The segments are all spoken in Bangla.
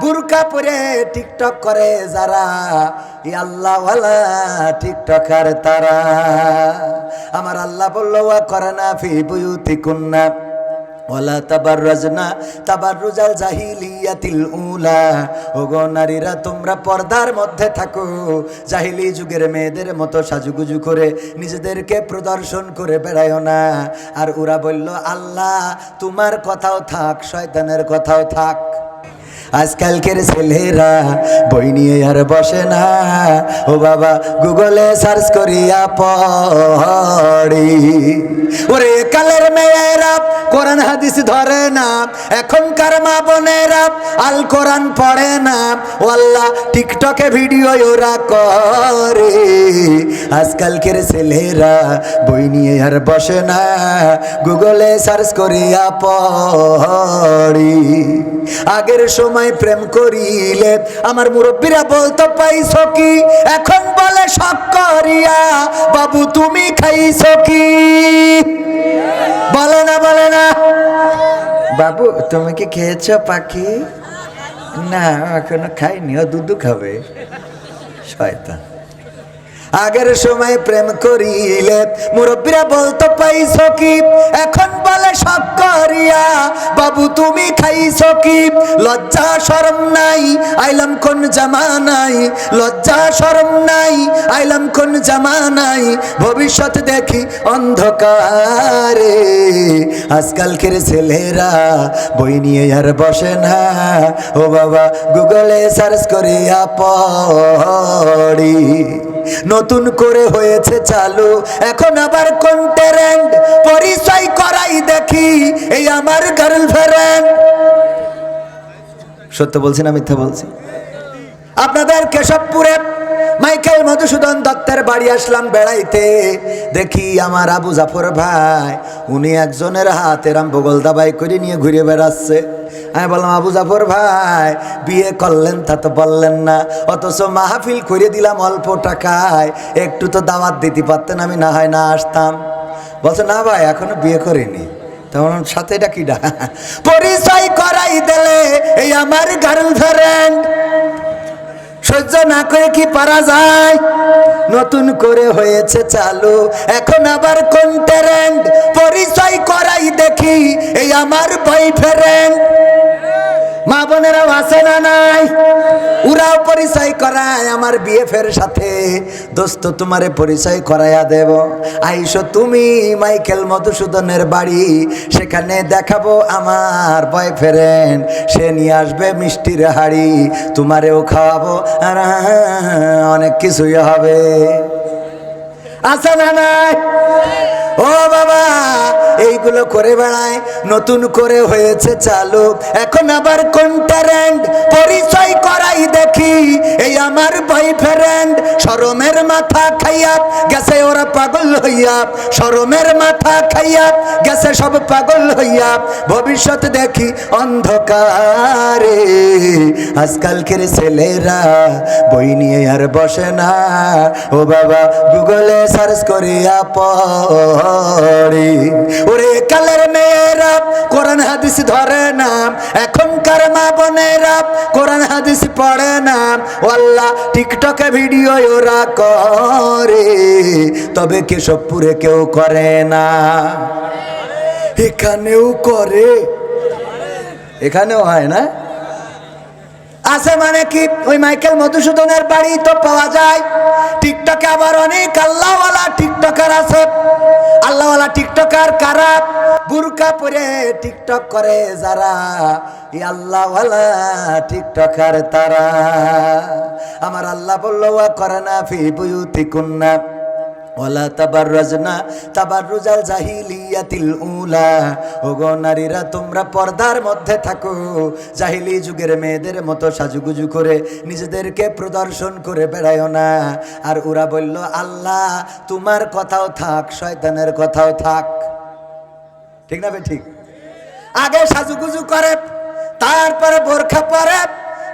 বুরকা পরে টিকটক করে যারা। আল্লাহওয়ালা টিকটকার তারা। আমার আল্লাহ বলল করে না ফি বুয়ুতি কুন্না ওয়ালা তাবাররাজনা তাবাররুজাল জাহিলিয়াতিল উলা। ওগো নারীরা, তোমরা পর্দার মধ্যে থাকো। জাহিলি যুগের মেয়েদের মতো সাজুগুজু করে নিজেদেরকে প্রদর্শন করে বেড়ায়ও না। আর ওরা বলল, আল্লাহ, তোমার কথাও থাক, শয়তানের কথাও থাক। আজকালকের ছেলেরা বই নিয়ে আর বসে না। ও বাবা, গুগলে সার্চ করিয়া পড়ি। ওরে কালের মেয়েরা, কোরআন হাদিস ধরে না। এখনকার মা বোনেরা, আল কোরআন পড়ে না। ও আল্লাহ, টিকটকে ভিডিও ওরা করে। আজকালকের ছেলেরা বই নিয়ে আর বসে না। গুগলে সার্চ করিয়া পড়ি। আগের সময় প্রেম করিলে। আমার মুরব্বীরা বলতো, পাইছ কি? এখন বলে শখ করিয়া। বাবু, তুমি খাইছ কি? বলে না বলে না। বাবু, তুমি কি খেয়েছ, পাখি? না, এখনও খাইনি, ও দুধ খাবে। শয়তান। আগের সময় প্রেম করিলে। মুরব্বীরা বলতো, পাইছ কি? এখন তুমি খাইছ কি? লজ্জা, শরম নাই, আইলাম কোন জামা নাই লজ্জা, শরম নাই, আইলাম কোন জামা নাই ভবিষ্যৎ দেখি অন্ধকারে। আজকালকের ছেলেরা বই নিয়ে আর বসে না। ও বাবা, গুগলে সার্চ করিয়া পড়ি। নতুন করে হয়েছে চালু। এখন আবার কোন ট্রেন্ড পরিচয় করাই দেখি, এই আমার গার্লফ্রেন্ড সত্য বলছি না মিথ্যা বলছি? আপনাদের কেশবপুরে মাইকেল মধুসূদন দত্তের বাড়ি আসলাম বেড়াইতে। দেখি আমার আবু জাফর ভাই, উনি একজনের হাত এরাম বগল দাবাই করে নিয়ে ঘুরে বেড়াচ্ছে। আমি বললাম, আবু জাফর ভাই, বিয়ে করলেন তা তো বললেন না। অথচ মাহফিল করে দিলাম অল্প টাকায়। একটু তো দাওয়াত দিতে পারতেন আমি, না হয় না আসতাম। বলছে, না ভাই, এখনও বিয়ে করিনি। তখন সাথে এটা কিডা পরিচয় করাই দিলে এই আমার গার্লফ্রেন্ড সহ্য না করে কি পারা যায়? নতুন করে হয়েছে চালু, এখন আবার কোন ট্রেন্ড পরিচয় করাই দেখি, এই আমার বয়ফ্রেন্ড করায় আমার বিএফের সাথে। দোস্ত, তোমারে পরিচয় করাইয়া দেব। আইসো তুমি মাইকেল মধুসূদনের বাড়ি। সেখানে দেখাবো আমার বয়ফ্রেন্ড সে নিয়ে আসবে মিষ্টির হাড়ি। তোমারেও খাওয়াবো। আর অনেক কিছুই হবে। আছে না ও বাবা, এইগুলো করে বেড়ায়। নতুন করে হয়েছে চালু। এখন আবার কোন মাথা খাইয়া গেছে ওরা পাগল হইয়া। শরমের মাথা খাইয়া গেছে সব পাগল হইয়া। ভবিষ্যৎ দেখি অন্ধকারে। আজকালকের ছেলেরা বই নিয়ে আর বসে না। ও বাবা, গুগলে সার্চ করিয়া পড়ি। ওরে কালের মেয়েরা, কোরআন হাদিস ধরে না। এখনকার মা বোনেরা হাদিস পড়ে না। আল্লাহ টিকটকে ভিডিও ওরা করে, তবে কেশবপুরে কেউ করে না। এখানেও করে। এখানেও হয় না? আছে মানে কি? ওই মাইকেল মধুসূদনের বাড়ি তো পাওয়া যায়। টিকটকে আবার অনেক আল্লাহওয়ালা টিকটকার আছে। আল্লাহওয়ালা টিকটকার কারা? বুরকা পরে টিকটক করে যারা। আল্লাহওয়ালা টিকটকার তারা। আমার আল্লাহ বলল করে না ফি বুয়ুতি কুন্না ওয়ালা তাবাররাজনা তাবাররুজাল জাহিলিয়াতিল উলা। ওগো নারীরা, তোমরা পর্দার মধ্যে থাকো। জাহিলি যুগের মেয়েদের মতো সাজুগুজু করে নিজেদেরকে প্রদর্শন করে বেড়ায়ও না। আর ওরা বলল, আল্লাহ, তোমার কথাও থাক, শয়তানের কথাও থাক। ঠিক না বে, ঠিক? আগে সাজুগুজু করে, তারপরে বোরখা পরে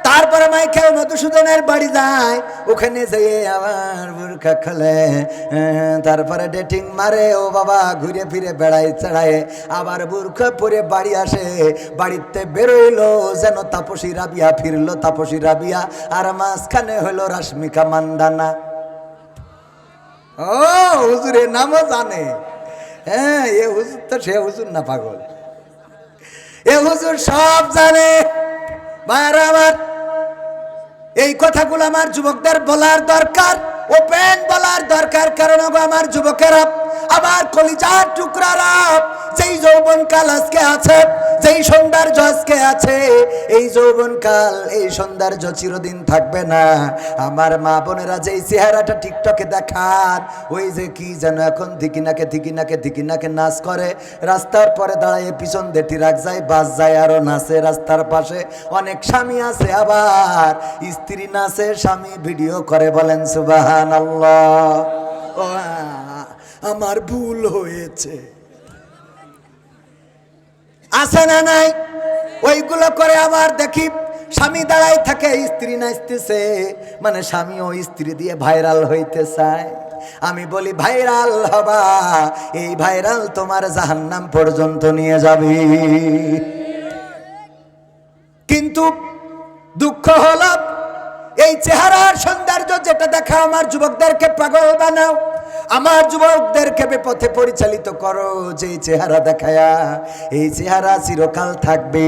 তারপরে মাইকেল মধু মধুসূদনের বাড়ি যায়। ওখানে যেয়ে আবার বুরখা খোলে। আহ, তারপরে ডেটিং মারে ও বাবা ঘুরে ফিরে বেড়ায় চড়ায়। আবার বুরখা পরে বাড়ি আসে। বাড়িতে বেরোইলো যেন তাপসী রাবিয়া ফিরলো তাপসী রাবিয়া। আর মাঝখানে হলো রাশ্মিকা মান্দানা। ও হুজুরের নামও জানে। হ্যাঁ এ হুজুর তো সে হুজুর না পাগল। এ হুজুর সব জানে। ভাইরা আমার এই কথাগুলো আমার যুবকদের বলার দরকার ওপেন বলার দরকার, কারণ আমার যুবকেরা আমার কলিজার টুকরারা যেই যৌবন কাল আজকে আছে, যেই সৌন্দর্য আজকে আছে, এই যৌবন কাল, এই সৌন্দর্য চিরদিন থাকবে না। আমার মা বোনেরা যেই চেহারাটা টিকটকে দেখান, ওই যে কি যেন এখন ধিকিনাকে ধিকিনাকে ধিকিনাকে নাচ করে, রাস্তার পরে দাঁড়ায় পিছন দিয়ে ট্রাক যায়, বাস যায়, আরও নাচে, রাস্তার পাশে অনেক স্বামী আছে আবার। স্ত্রী নাচে, স্বামী ভিডিও করে বলেন সুবাহান আল্লাহ আমার ভুল হয়েছে। আছে না নাই? ওইগুলো করে আবার দেখি স্বামী দাঁড়াই থাকে, স্ত্রী নাচতেছে মানে স্বামী ও স্ত্রী দিয়ে ভাইরাল হইতে চায়। আমি বলি, ভাইরাল হবা, এই ভাইরাল তোমার জাহান্নাম পর্যন্ত নিয়ে যাবে। কিন্তু দুঃখ হল, এই চেহারার সৌন্দর্য যেটা দেখা আমার যুবকদেরকে পাগল বানাও। আমার যুবকদেরকে বিপথে পরিচালিত করো যে চেহারা দেখায়া এই চেহারা চিরকাল থাকবে।